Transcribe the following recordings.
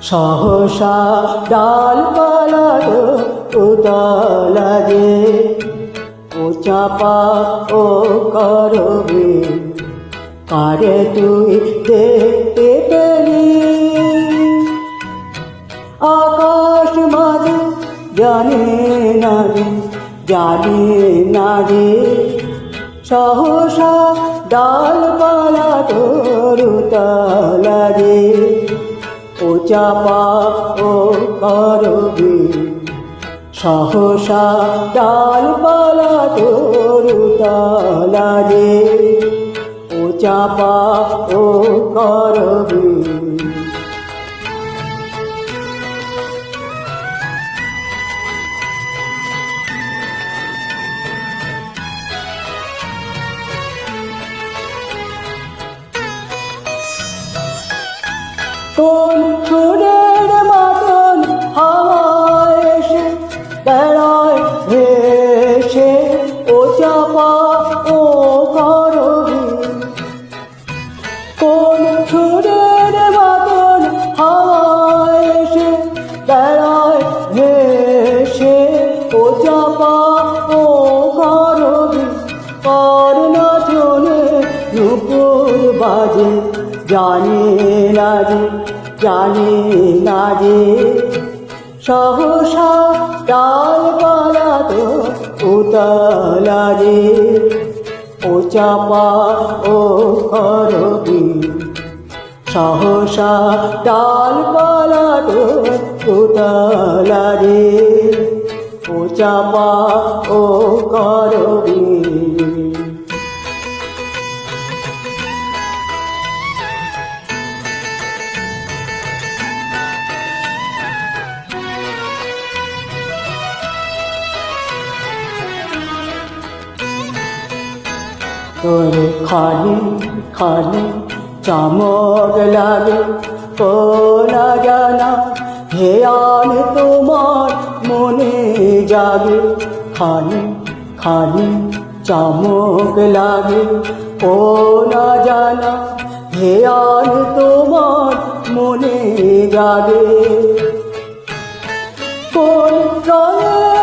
সহসা ডাল পালালো উতলা যে ও চাপা ও করবে। কারে তুই দেখতে পেলি? আকাশ মাঝে জানে না রে, জানে না রে। সহসা ডালপালা তোর তালা রে চাপা ও করবি সহসা ডালপালা তোর তালা রে। ও চাপা ও করবে কোন না নুপুর বাজে, জানে না যে, জানে না যে। সহসা ডাল পালা তো উতলা রে ও চাপা, ও করবি সহসা ডাল পালা তো উতলা রে ও চাপা, ও করবি তোর খালি খালি চমক লাগে। কোনা জানা হেয়ান তোমার মনে জাগে। খালি খালি চমক লাগে। কোনা জানা, হে হেয়ান তোমার মনে জাগে। কোন রঙের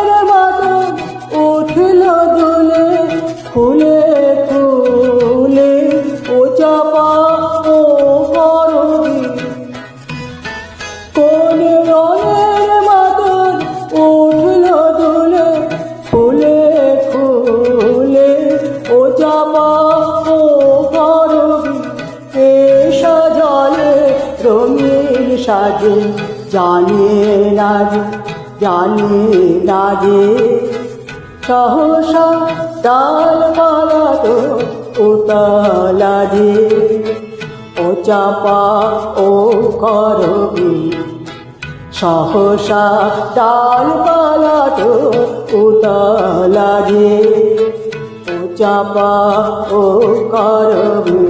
সাজে, জানে না যে, জানে না যে। সহসা ডাল পালা তো উতলা যে। ও চাপা ও করবি, সহসা ডাল পালা তো উতলা যে। ও চাপা ও করবি।